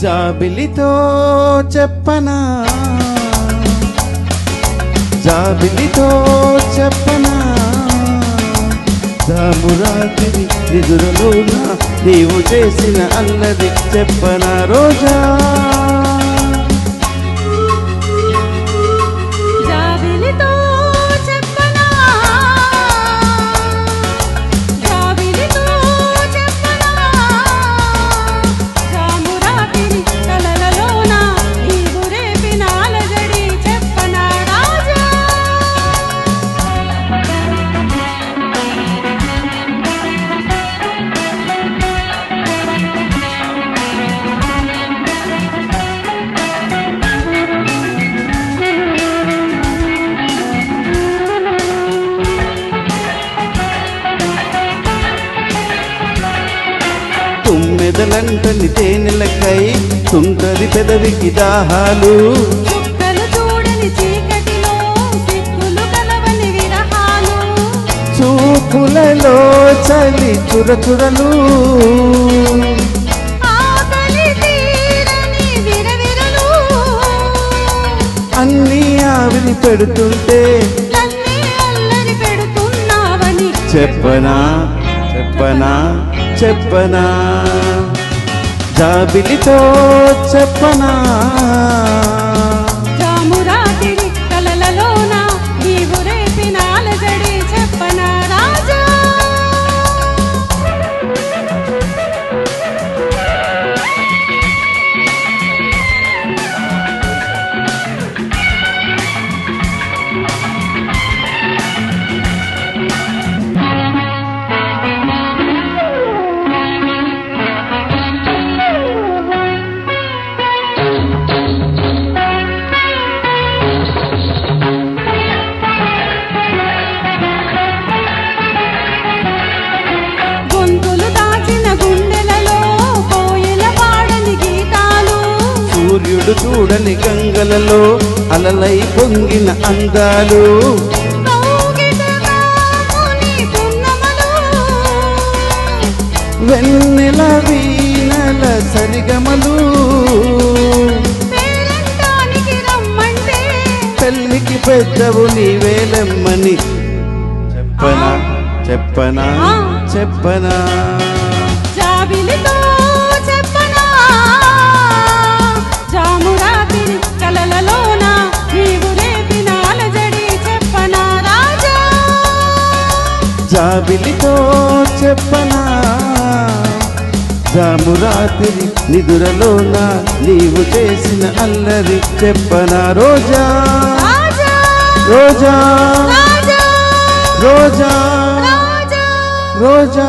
జాబిలితో చెప్పనా? జాబిలితో చెప్పనా? జామురాతిరి నిదురలోన నీవు చేసిన అల్లరి చెప్పనా రోజా? తుమ్మెదలంటని తేనెలకై తుంటది పెదవికి దాహాలు. చూపులలో చలి చురచురలు. అన్నీ ఆవిరి పెడుతుంటే చెప్పనా చెప్పనా చెప్పనా. జాబిలితో చెప్పనా? చూడని గంగలలో అలలై పొంగిన అందాలు. వెన్నెల వీణల సరిగమలు. పెళ్ళికి పెద్దవు నీవేలమ్మని చెప్పనా చెప్పనా చెప్పనా. జాబిలితో జాబిలితో చెప్పనా? జామురాత్రి నిదురలోన నీవు చేసిన అల్లరి చెప్పనా? రాజా రోజా రాజా. రోజా.